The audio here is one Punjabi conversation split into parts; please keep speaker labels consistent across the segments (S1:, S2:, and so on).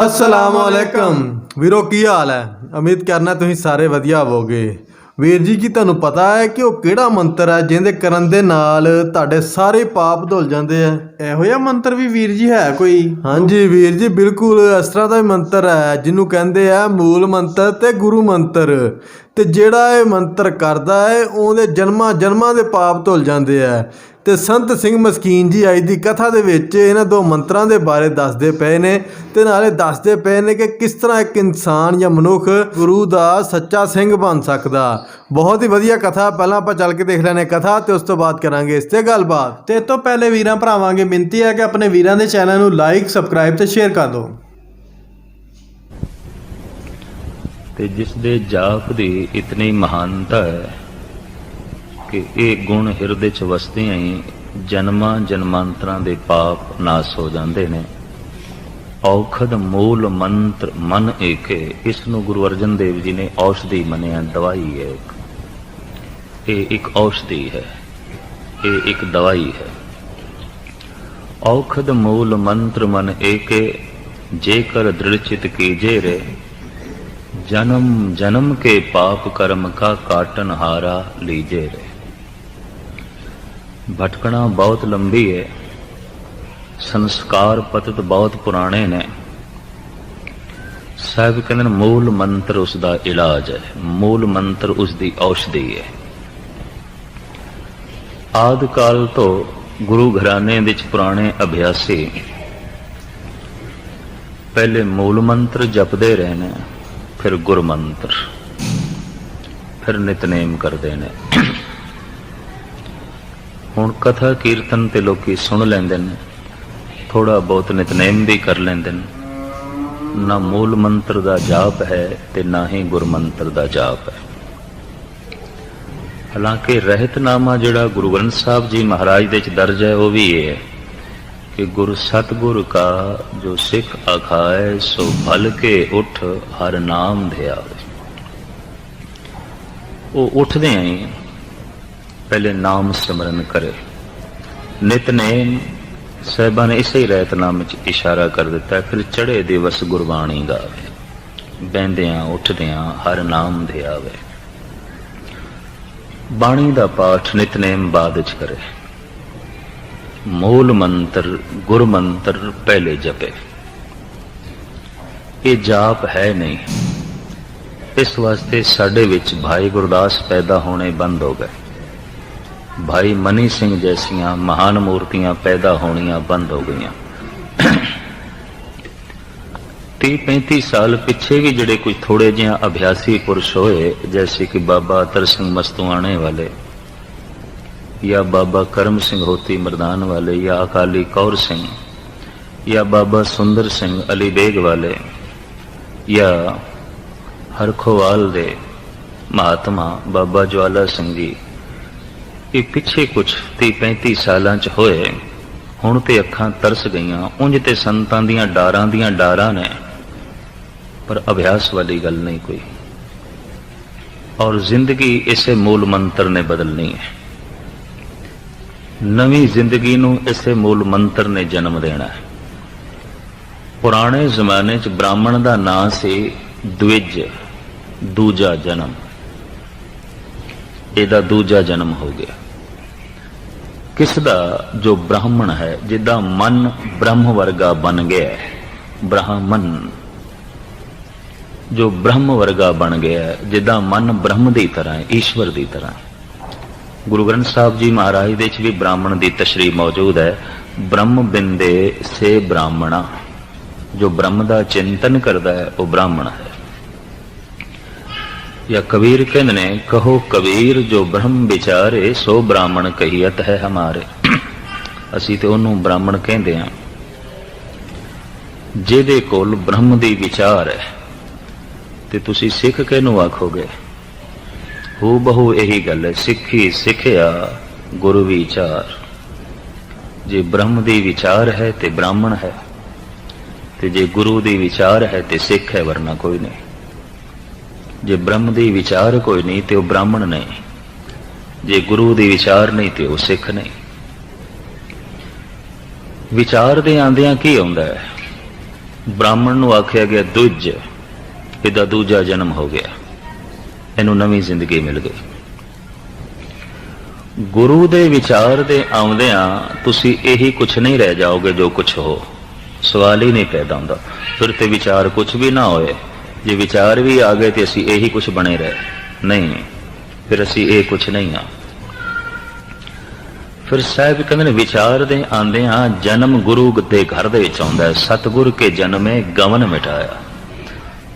S1: ਅਸਲਾਮ ਵਾਲੇਕਮ ਵੀਰੋ ਕੀ ਹਾਲ ਹੈ? ਉਮੀਦ ਕਰਨਾ ਤੁਸੀਂ ਸਾਰੇ ਵਧੀਆ ਹੋਵੋਗੇ। ਵੀਰ ਜੀ ਕੀ ਤੁਹਾਨੂੰ ਪਤਾ ਹੈ ਕਿ ਉਹ ਕਿਹੜਾ ਮੰਤਰ ਹੈ ਜਿਹਦੇ ਕਰਨ ਦੇ ਨਾਲ ਤੁਹਾਡੇ ਸਾਰੇ ਪਾਪ ਧੁਲ ਜਾਂਦੇ ਆ?
S2: ਇਹੋ ਜਿਹਾ ਮੰਤਰ ਵੀ ਵੀਰ ਜੀ ਹੈ ਕੋਈ?
S1: ਹਾਂਜੀ ਵੀਰ ਜੀ ਬਿਲਕੁਲ ਇਸ ਤਰ੍ਹਾਂ ਦਾ ਹੀ ਮੰਤਰ ਹੈ ਜਿਹਨੂੰ ਕਹਿੰਦੇ ਆ ਮੂਲ ਮੰਤਰ ਤੇ ਗੁਰੂ ਮੰਤਰ। ਤੇ ਜਿਹੜਾ ਇਹ ਮੰਤਰ ਕਰਦਾ ਹੈ ਉਹਦੇ ਜਨਮਾਂ ਜਨਮਾਂ ਦੇ ਪਾਪ ਧੁਲ ਜਾਂਦੇ ਆ। ਤੇ ਸੰਤ ਸਿੰਘ ਮਸਕੀਨ ਜੀ ਅੱਜ ਦੀ ਕਥਾ ਦੇ ਵਿੱਚ ਇਹਨਾਂ ਦੋ ਮੰਤਰਾਂ ਦੇ ਬਾਰੇ ਦੱਸਦੇ ਪਏ ਨੇ ਤੇ ਨਾਲੇ ਦੱਸਦੇ ਪਏ ਨੇ ਕਿ ਕਿਸ ਤਰ੍ਹਾਂ ਇੱਕ ਇਨਸਾਨ ਜਾਂ ਮਨੁੱਖ ਗੁਰੂ ਦਾ ਸੱਚਾ ਸਿੰਘ ਬਣ ਸਕਦਾ। ਬਹੁਤ ਹੀ ਵਧੀਆ ਕਥਾ, ਪਹਿਲਾਂ ਆਪਾਂ ਚੱਲ ਕੇ ਦੇਖ ਲੈਣੇ ਕਥਾ ਤੇ ਉਸ ਤੋਂ ਬਾਅਦ ਕਰਾਂਗੇ ਇਸ ਤੇ ਗੱਲਬਾਤ।
S2: ਤੇ ਇਹ ਤੋਂ ਪਹਿਲੇ ਵੀਰਾਂ ਭਰਾਵਾਂਗੇ, ਬੇਨਤੀ ਹੈ ਕਿ ਆਪਣੇ ਵੀਰਾਂ ਦੇ ਚੈਨਲ ਨੂੰ ਲਾਈਕ ਸਬਸਕ੍ਰਾਈਬ ਤੇ ਸ਼ੇਅਰ ਕਰ ਦਿਓ।
S3: ਤੇ ਜਿਸ ਦੇ ਜਾਪ ਦੀ ਇਤਨੀ ਮਹਾਨਤਾ ਹੈ ਕਿ ਇਹ ਗੁਣ ਹਿਰਦੇ 'ਚ ਵਸਦੇ ਹੀ ਜਨਮਾਂ ਜਨਮਾਂਤਰਾਂ ਦੇ ਪਾਪ ਨਾਸ ਹੋ ਜਾਂਦੇ ਨੇ। ਔਖਦ ਮੂਲ ਮੰਤਰ ਮਨ ਏਕੇ ਇਸ ਨੂੰ ਗੁਰੂ ਅਰਜਨ ਦੇਵ ਜੀ ਨੇ ਔਸ਼ਧੀ ਮੰਨਿਆ, ਦਵਾਈ ਹੈ ਇਹ ਇੱਕ ਔਸ਼ਧੀ ਹੈ, ਇਹ ਇੱਕ ਦਵਾਈ ਹੈ। ਔਖਦ ਮੂਲ ਮੰਤਰ ਮਨ ਏਕੇ, ਜੇਕਰ ਦ੍ਰਿੜਚਿਤ ਕੀਜੇ ਰੇ, ਜਨਮ ਜਨਮ ਕੇ ਪਾਪ ਕਰਮ ਕਾ ਕਾਟਨ ਹਾਰਾ ਲੀਜੇ ਰੇ। ਭਟਕਣਾ ਬਹੁਤ ਲੰਬੀ ਹੈ ਸੰਸਕਾਰ ਪਤਿਤ ਬਹੁਤ ਪੁਰਾਣੇ ਨੇ ਸਾਹਿਬ ਕਹਿੰਦੇ ਨੇ ਮੂਲ ਮੰਤਰ ਉਸ ਦਾ ਇਲਾਜ ਹੈ ਮੂਲ ਮੰਤਰ ਉਸ ਦੀ ਔਸ਼ਧੀ ਹੈ ਆਦ ਕਾਲ ਤੋਂ ਗੁਰੂ ਘਰਾਣੇ ਵਿੱਚ ਪੁਰਾਣੇ ਅਭਿਆਸੀ ਪਹਿਲੇ ਮੂਲ ਮੰਤਰ ਜਪਦੇ ਰਹੇ ਨੇ ਫਿਰ ਗੁਰ ਮੰਤਰ ਫਿਰ ਨਿਤਨੇਮ ਕਰਦੇ ਨੇ ਹੁਣ ਕਥਾ ਕੀਰਤਨ ਤੇ ਲੋਕੀ ਸੁਣ ਲੈਂਦੇ ਨੇ ਥੋੜਾ ਬਹੁਤ ਨਿਤਨੇਮ ਵੀ ਕਰ ਲੈਂਦੇ ਨੇ। ਨਾ ਮੂਲ ਮੰਤਰ ਦਾ ਜਾਪ ਹੈ ਤੇ ਨਾ ਹੀ ਗੁਰ ਮੰਤਰ ਦਾ ਜਾਪ ਹੈ। ਹਾਲਾਂਕਿ ਰਹਿਤਨਾਮਾ ਜਿਹੜਾ ਗੁਰੂ ਗ੍ਰੰਥ ਸਾਹਿਬ ਜੀ ਮਹਾਰਾਜ ਦੇ ਚ ਦਰਜ ਹੈ, ਉਹ ਵੀ ਇਹ ਹੈ ਕਿ ਗੁਰ ਸਤਗੁਰ ਕਾ ਜੋ ਸਿੱਖ ਅਖਾਏ, ਸੋ ਭਲ ਕੇ ਉਠ ਹਰ ਨਾਮ ਧਿਆਵੇ। ਉਹ ਉੱਠਦੇ ਆਂ। ਪਹਿਲੇ ਨਾਮ ਸਿਮਰਨ ਕਰੇ ਨਿਤਨੇਮ ਸਹਿਬਾਂ ਨੇ ਇਸੇ ਹੀ ਰਹਿਤਨਾਮ ਚ ਇਸ਼ਾਰਾ ਕਰ ਦਿੱਤਾ ਫਿਰ ਚੜੇ ਦਿਵਸ ਗੁਰਬਾਣੀ ਗਾਵੇ ਬਹਿੰਦਿਆਂ ਉੱਠਦਿਆਂ ਹਰ ਨਾਮ ਦੇ ਆਵੇ ਬਾਣੀ ਦਾ ਪਾਠ ਨਿਤਨੇਮ ਬਾਅਦ ਚ ਕਰੇ ਮੂਲ ਮੰਤਰ ਗੁਰ ਮੰਤਰ ਪਹਿਲੇ ਜਪੇ ਇਹ ਜਾਪ ਹੈ ਨਹੀਂ ਇਸ ਵਾਸਤੇ ਸਾਡੇ ਵਿੱਚ ਭਾਈ ਗੁਰਦਾਸ ਪੈਦਾ ਹੋਣੇ ਬੰਦ ਹੋ ਗਏ ਭਾਈ ਮਨੀ ਸਿੰਘ ਜੈਸੀਆਂ ਮਹਾਨ ਮੂਰਤੀਆਂ ਪੈਦਾ ਹੋਣੀਆਂ ਬੰਦ ਹੋ ਗਈਆਂ। 30-35 ਸਾਲ ਪਿੱਛੇ ਵੀ ਜਿਹੜੇ ਕੁਝ ਥੋੜੇ ਜਿਹਾ ਅਭਿਆਸੀ ਪੁਰਸ਼ ਹੋਏ, ਜੈਸੇ ਕਿ ਬਾਬਾ ਅਤਰ ਸਿੰਘ ਮਸਤੂਆਣੇ ਵਾਲੇ, ਜਾਂ ਬਾਬਾ ਕਰਮ ਸਿੰਘ ਹੋਤੀ ਮਰਦਾਨ ਵਾਲੇ, ਜਾਂ ਅਕਾਲੀ ਕੌਰ ਸਿੰਘ, ਜਾਂ ਬਾਬਾ ਸੁੰਦਰ ਸਿੰਘ ਅਲੀ ਬੇਗ ਵਾਲੇ, ਜਾਂ ਹਰਖੋਵਾਲ ਦੇ ਮਹਾਤਮਾ ਬਾਬਾ ਜਵਾਲਾ ਸਿੰਘ ਜੀ ਇਹ ਪਿੱਛੇ ਕੁਝ 30 35 ਸਾਲਾਂ ਚ ਹੋਏ, ਹੁਣ ਤੇ ਅੱਖਾਂ ਤਰਸ ਗਈਆਂ, ਉਂਝ ਤੇ ਸੰਤਾਂ ਦੀਆਂ ਡਾਰਾਂ ਦੀਆਂ ਡਾਰਾਂ ਨੇ। ਪਰ ਅਭਿਆਸ ਵਾਲੀ ਗੱਲ ਨਹੀਂ ਕੋਈ। ਔਰ ਜ਼ਿੰਦਗੀ ਇਸੇ ਮੂਲ ਮੰਤਰ ਨੇ ਬਦਲਣੀ ਹੈ। ਨਵੀਂ ਜ਼ਿੰਦਗੀ ਨੂੰ ਇਸੇ ਮੂਲ ਮੰਤਰ ਨੇ ਜਨਮ ਦੇਣਾ ਹੈ। ਪੁਰਾਣੇ ਜ਼ਮਾਨੇ 'ਚ ਬ੍ਰਾਹਮਣ ਦਾ ਨਾਂ ਸੀ ਦਵਿਜ ਦੂਜਾ ਜਨਮ। ਇਹਦਾ ਦੂਜਾ ਜਨਮ ਹੋ ਗਿਆ। ਕਿਸ ਦਾ ਜੋ ਬ੍ਰਾਹਮਣ ਹੈ ਜਿਹਦਾ ਮਨ ਬ੍ਰਹਮ ਵਰਗਾ ਬਣ ਗਿਆ ਬ੍ਰਾਹਮਣ। ਜੋ ਬ੍ਰਹਮ ਵਰਗਾ ਬਣ ਗਿਆ ਹੈ ਜਿਹਦਾ ਮਨ ਬ੍ਰਹਮ ਦੀ ਤਰ੍ਹਾਂ ਹੈ, ਈਸ਼ਵਰ ਦੀ ਤਰ੍ਹਾਂ ਗੁਰੂ ਗ੍ਰੰਥ ਸਾਹਿਬ ਜੀ ਮਹਾਰਾਜ ਦੇ ਵਿੱਚ ਵੀ ਬ੍ਰਾਹਮਣ ਦੀ ਤਸ਼ਰੀਹ ਮੌਜੂਦ ਹੈ। ਬ੍ਰਹਮ ਬਿੰਦੇ ਸੇ ਬ੍ਰਾਹਮਣਾ। ਜੋ ਬ੍ਰਹਮ ਦਾ ਚਿੰਤਨ ਕਰਦਾ ਹੈ, ਉਹ ਬ੍ਰਾਹਮਣ ਹੈ। ਜਾਂ ਕਬੀਰ ਕਹਿੰਦੇ ਨੇ, ਕਹੋ ਕਬੀਰ ਜੋ ਬ੍ਰਹਮ ਵਿਚਾਰੇ, ਸੋ ਬ੍ਰਾਹਮਣ ਕਹੀਅਤ ਹੈ ਹਮਾਰੇ। ਅਸੀਂ ਤੇ ਉਹਨੂੰ ਬ੍ਰਾਹਮਣ ਕਹਿੰਦੇ ਹਾਂ। ਜਿਹਦੇ ਕੋਲ ਬ੍ਰਹਮ ਦੀ ਵਿਚਾਰ ਹੈ, ਤੇ ਤੁਸੀਂ ਸਿੱਖ ਕਿਹਨੂੰ ਆਖੋਗੇ? ਹੋ ਬਹੂ ਇਹੀ ਗੱਲ ਹੈ, ਸਿੱਖੀ ਸਿੱਖਿਆ ਗੁਰੂ ਵਿਚਾਰ। ਜੇ ਬ੍ਰਹਮ ਦੀ ਵਿਚਾਰ ਹੈ ਤੇ ਬ੍ਰਾਹਮਣ ਹੈ, ਤੇ ਜੇ ਗੁਰੂ ਦੀ ਵਿਚਾਰ ਹੈ ਤੇ ਸਿੱਖ ਹੈ, ਵਰਨਾ ਕੋਈ ਨਹੀਂ। ਜੇ ਬ੍ਰਹਮ ਦੀ ਵਿਚਾਰ ਕੋਈ ਨਹੀਂ ਤੇ ਉਹ ਬ੍ਰਾਹਮਣ ਨਹੀਂ ਜੇ ਗੁਰੂ ਦੀ ਵਿਚਾਰ ਨਹੀਂ ਤੇ ਉਹ ਸਿੱਖ ਨਹੀਂ ਵਿਚਾਰ ਦੇ ਆਂਦਿਆਂ ਕੀ ਆਉਂਦਾ ਹੈ? ਬ੍ਰਾਹਮਣ ਨੂੰ ਆਖਿਆ ਗਿਆ, ਦੁੱਜ, ਇਹਦਾ ਦੂਜਾ ਜਨਮ ਹੋ ਗਿਆ। ਇਹਨੂੰ ਨਵੀਂ ਜ਼ਿੰਦਗੀ ਮਿਲ ਗਈ। ਗੁਰੂ ਦੇ ਵਿਚਾਰ ਦੇ ਆਉਂਦਿਆਂ ਤੁਸੀਂ ਇਹੀ ਕੁਝ ਨਹੀਂ ਰਹਿ ਜਾਓਗੇ ਜੋ ਕੁਝ ਹੋ। ਸਵਾਲ ਹੀ ਨਹੀਂ ਪੈਦਾ ਹੁੰਦਾ। ਫਿਰ ਤੇ ਵਿਚਾਰ ਕੁਝ ਵੀ ਨਾ ਹੋਏ। ਜੇ ਵਿਚਾਰ ਵੀ ਆ ਗਏ ਤੇ ਅਸੀਂ ਇਹੀ ਕੁਝ ਬਣੇ ਰਹੇ। ਨਹੀਂ, ਫਿਰ ਅਸੀਂ ਇਹ ਕੁਝ ਨਹੀਂ ਆ। ਫਿਰ ਸਾਹਿਬ ਕਹਿੰਦੇ ਨੇ, ਵਿਚਾਰ ਦੇ ਆਂਦਿਆਂ ਜਨਮ ਗੁਰੂ ਦੇ ਘਰ ਦੇ ਵਿੱਚ ਆਉਂਦਾ ਹੈ। ਸਤਿਗੁਰ ਕੇ ਜਨਮੇ ਗਵਨ ਮਿਟਾਇਆ।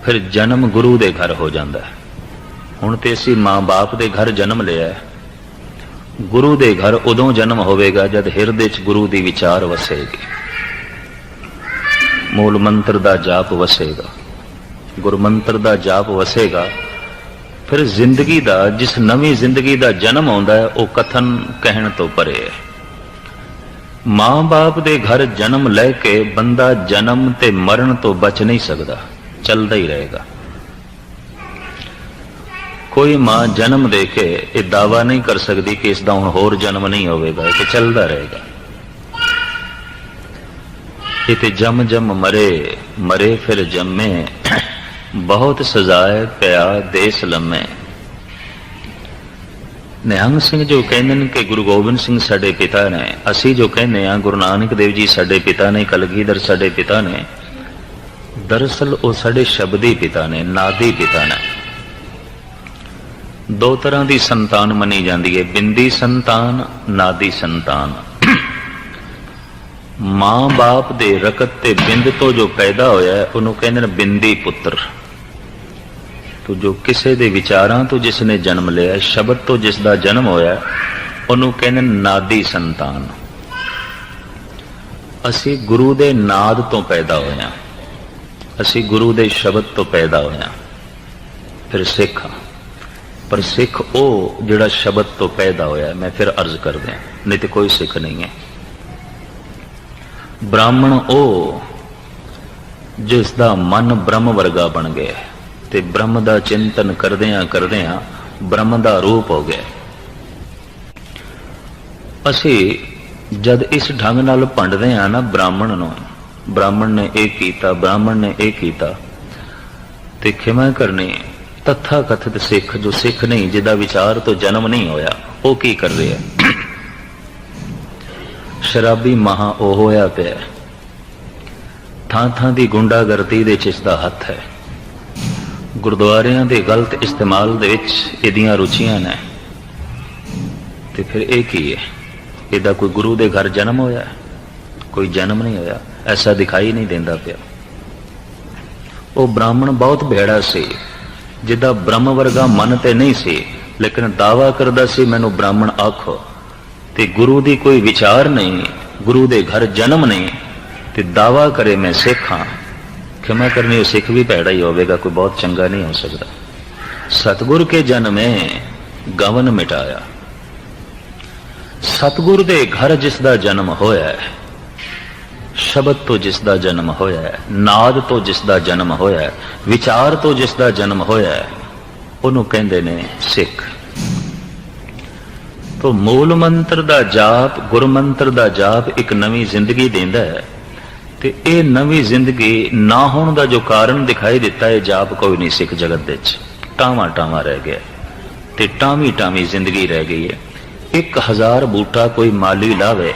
S3: ਫਿਰ ਜਨਮ ਗੁਰੂ ਦੇ ਘਰ ਹੋ ਜਾਂਦਾ ਹੈ। ਹੁਣ ਤੇ ਅਸੀਂ ਮਾਂ-ਬਾਪ ਦੇ ਘਰ ਜਨਮ ਲਿਆ ਹੈ। ਗੁਰੂ ਦੇ ਘਰ ਉਦੋਂ ਜਨਮ ਹੋਵੇਗਾ ਜਦ ਹਿਰਦੇ 'ਚ ਗੁਰੂ ਦੀ ਵਿਚਾਰ ਵਸੇਗੀ। ਮੂਲ ਮੰਤਰ ਦਾ ਜਾਪ ਵਸੇਗਾ। ਗੁਰਮੰਤਰ ਦਾ ਜਾਪ ਵਸੇਗਾ, ਫਿਰ ਜ਼ਿੰਦਗੀ ਦਾ, ਜਿਸ ਨਵੀਂ ਜ਼ਿੰਦਗੀ ਦਾ ਜਨਮ ਆਉਂਦਾ ਹੈ, ਉਹ ਕਥਨ ਕਹਿਣ ਤੋਂ ਪਰੇ ਹੈ। ਮਾਂ-ਬਾਪ ਦੇ ਘਰ ਜਨਮ ਲੈ ਕੇ ਬੰਦਾ ਜਨਮ ਤੇ ਮਰਨ ਤੋਂ ਬਚ ਨਹੀਂ ਸਕਦਾ, ਚੱਲਦਾ ਹੀ ਰਹੇਗਾ। ਕੋਈ ਮਾਂ ਜਨਮ ਦੇ ਕੇ ਇਹ ਦਾਵਾ ਨਹੀਂ ਕਰ ਸਕਦੀ ਕਿ ਇਸ ਦਾ ਹੁਣ ਹੋਰ ਜਨਮ ਨਹੀਂ ਹੋਵੇਗਾ, ਇਹ ਚੱਲਦਾ ਰਹੇਗਾ। ਇਹ ਤੇ ਜਮ ਜਮ ਮਰੇ ਮਰੇ ਫਿਰ ਜੰਮੇ। ਬਹੁਤ ਸਜ਼ਾਏ ਪਿਆ ਦੇਸ ਲੰਮੇ। ਨਿਹੰਗ ਸਿੰਘ ਜੋ ਕਹਿੰਦੇ ਨੇ ਕਿ ਗੁਰੂ ਗੋਬਿੰਦ ਸਿੰਘ ਸਾਡੇ ਪਿਤਾ ਨੇ, ਅਸੀਂ ਜੋ ਕਹਿੰਦੇ ਆ ਗੁਰੂ ਨਾਨਕ ਦੇਵ ਜੀ ਸਾਡੇ ਪਿਤਾ ਨੇ, ਕਲਗੀਧਰ ਸਾਡੇ ਪਿਤਾ ਨੇ, ਦਰਅਸਲ ਉਹ ਸਾਡੇ ਸ਼ਬਦੀ ਪਿਤਾ ਨੇ, ਨਾਦੀ ਪਿਤਾ ਨੇ। ਦੋ ਤਰ੍ਹਾਂ ਦੀ ਸੰਤਾਨ ਮੰਨੀ ਜਾਂਦੀ ਹੈ, ਬਿੰਦੀ ਸੰਤਾਨ, ਨਾਦੀ ਸੰਤਾਨ। ਮਾਂ-ਬਾਪ ਦੇ ਰਕਤ ਤੇ ਬਿੰਦ ਤੋਂ ਜੋ ਪੈਦਾ ਹੋਇਆ ਉਹਨੂੰ ਕਹਿੰਦੇ ਨੇ ਬਿੰਦੀ ਪੁੱਤਰ। ਤੋ ਜੋ ਕਿਸੇ ਦੇ ਵਿਚਾਰਾਂ ਤੋਂ ਜਿਸ ਨੇ ਜਨਮ ਲਿਆ ਸ਼ਬਦ ਤੋਂ ਜਿਸ ਦਾ ਜਨਮ ਹੋਇਆ ਉਹਨੂੰ ਕਹਿੰਦੇ ਨਾਦੀ ਸੰਤਾਨ। ਅਸੀਂ ਗੁਰੂ ਦੇ ਨਾਦ ਤੋਂ ਪੈਦਾ ਹੋਇਆ ਅਸੀਂ ਗੁਰੂ ਦੇ ਸ਼ਬਦ ਤੋਂ ਪੈਦਾ ਹੋਇਆ ਫਿਰ ਸਿੱਖ ਹਾਂ। ਪਰ ਸਿੱਖ ਉਹ ਜਿਹੜਾ ਸ਼ਬਦ ਤੋਂ ਪੈਦਾ ਹੋਇਆ ਮੈਂ ਫਿਰ ਅਰਜ਼ ਕਰਦਿਆਂ ਨਹੀਂ ਤੇ ਕੋਈ ਸਿੱਖ ਨਹੀਂ ਹੈ। ਬ੍ਰਾਹਮਣ ਉਹ ਜਿਸ ਦਾ ਮਨ ਬ੍ਰਹਮ ਵਰਗਾ ਬਣ ਗਿਆ ਤੇ ਬ੍ਰਹਮ ਦਾ ਚਿੰਤਨ ਕਰਦਿਆਂ ਕਰਦਿਆਂ ਬ੍ਰਹਮ ਦਾ ਰੂਪ ਹੋ ਗਿਆ ਅਸੀਂ ਜਦ ਇਸ ਢੰਗ ਨਾਲ ਭੰਡਦੇ ਆ ਨਾ ਬ੍ਰਾਹਮਣ ਨੂੰ, ਬ੍ਰਾਹਮਣ ਨੇ ਇਹ ਕੀਤਾ, ਬ੍ਰਾਹਮਣ ਨੇ ਇਹ ਕੀਤਾ, ਤੇ ਖਿਮਾ ਕਰਨੀ ਤਥਾ ਕਥਿਤ ਸਿੱਖ ਜੋ ਸਿੱਖ ਨਹੀਂ, ਜਿਹਦਾ ਵਿਚਾਰ ਤੋਂ ਜਨਮ ਨਹੀਂ ਹੋਇਆ, ਉਹ ਕੀ ਕਰ ਰਿਹਾ ਸ਼ਰਾਬੀ ਮਹਾ ਉਹ ਹੋਇਆ ਪਿਆ। ਥਾਂ ਥਾਂ ਦੀ ਗੁੰਡਾਗਰਦੀ ਦੇ ਚ ਇਸ ਦਾ ਹੱਥ ਹੈ। ਗੁਰਦੁਆਰਿਆਂ ਦੇ ਗਲਤ ਇਸਤੇਮਾਲ ਦੇ ਵਿੱਚ ਇਹਦੀਆਂ ਰੁਚੀਆਂ ਨੇ। ਤੇ ਫਿਰ ਇਹ ਕੀ ਹੈ? ਇਹਦਾ ਕੋਈ ਗੁਰੂ ਦੇ ਘਰ ਜਨਮ ਹੋਇਆ? ਕੋਈ ਜਨਮ ਨਹੀਂ ਹੋਇਆ। ਐਸਾ ਦਿਖਾਈ ਨਹੀਂ ਦਿੰਦਾ ਪਿਆ। ਉਹ ਬ੍ਰਾਹਮਣ ਬਹੁਤ ਭੇੜਾ ਸੀ। ਜਿਹਦਾ ਬ੍ਰਹਮ ਵਰਗਾ ਮਨ ਤੇ ਨਹੀਂ ਸੀ, ਲੇਕਿਨ ਦਾਵਾ ਕਰਦਾ ਸੀ, ਮੈਨੂੰ ਬ੍ਰਾਹਮਣ ਆਖੋ। ਤੇ ਗੁਰੂ ਦੀ ਕੋਈ ਵਿਚਾਰ ਨਹੀਂ, ਗੁਰੂ ਦੇ ਘਰ ਜਨਮ ਨਹੀਂ, ਤੇ ਦਾਵਾ ਕਰੇ ਮੈਂ ਸਿੱਖ ਹਾਂ। ਖਿਮਾ ਕਰਨੀ ਉਹ ਸਿੱਖ ਵੀ ਭੈੜਾ ਹੀ ਹੋਵੇਗਾ, ਕੋਈ ਬਹੁਤ ਚੰਗਾ ਨਹੀਂ ਹੋ ਸਕਦਾ। ਸਤਗੁਰ ਕੇ ਜਨਮੇ ਗਵਨ ਮਿਟਾਇਆ। ਸਤਗੁਰ ਦੇ ਘਰ ਜਿਸ ਦਾ ਜਨਮ ਹੋਇਆ ਹੈ, ਸ਼ਬਦ ਤੋਂ ਜਿਸ ਦਾ ਜਨਮ ਹੋਇਆ ਹੈ, ਨਾਦ ਤੋਂ ਜਿਸ ਦਾ ਜਨਮ ਹੋਇਆ ਹੈ, ਵਿਚਾਰ ਤੋਂ ਜਿਸ ਦਾ ਜਨਮ ਹੋਇਆ ਹੈ, ਉਹਨੂੰ ਕਹਿੰਦੇ ਨੇ ਸਿੱਖ। ਤੋ ਮੂਲ ਮੰਤਰ ਦਾ ਜਾਪ ਗੁਰਮੰਤਰ ਦਾ ਜਾਪ ਇੱਕ ਨਵੀਂ ਜ਼ਿੰਦਗੀ ਦਿੰਦਾ ਹੈ। ਤੇ ਇਹ ਨਵੀਂ ਜ਼ਿੰਦਗੀ ਨਾ ਹੋਣ ਦਾ ਜੋ ਕਾਰਨ ਦਿਖਾਈ ਦਿੱਤਾ ਹੈ ਜਾਪ ਕੋਈ ਨਹੀਂ ਸਿੱਖ ਜਗਤ ਦੇ ਵਿੱਚ। ਟਾਵਾਂ ਟਾਵਾਂ ਰਹਿ ਗਿਆ। ਤੇ ਟਾਵੀਂ ਟਾਵੀਂ ਜ਼ਿੰਦਗੀ ਰਹਿ ਗਈ ਹੈ। 1000 ਬੂਟਾ ਕੋਈ ਮਾਲੀ ਲਾਵੇ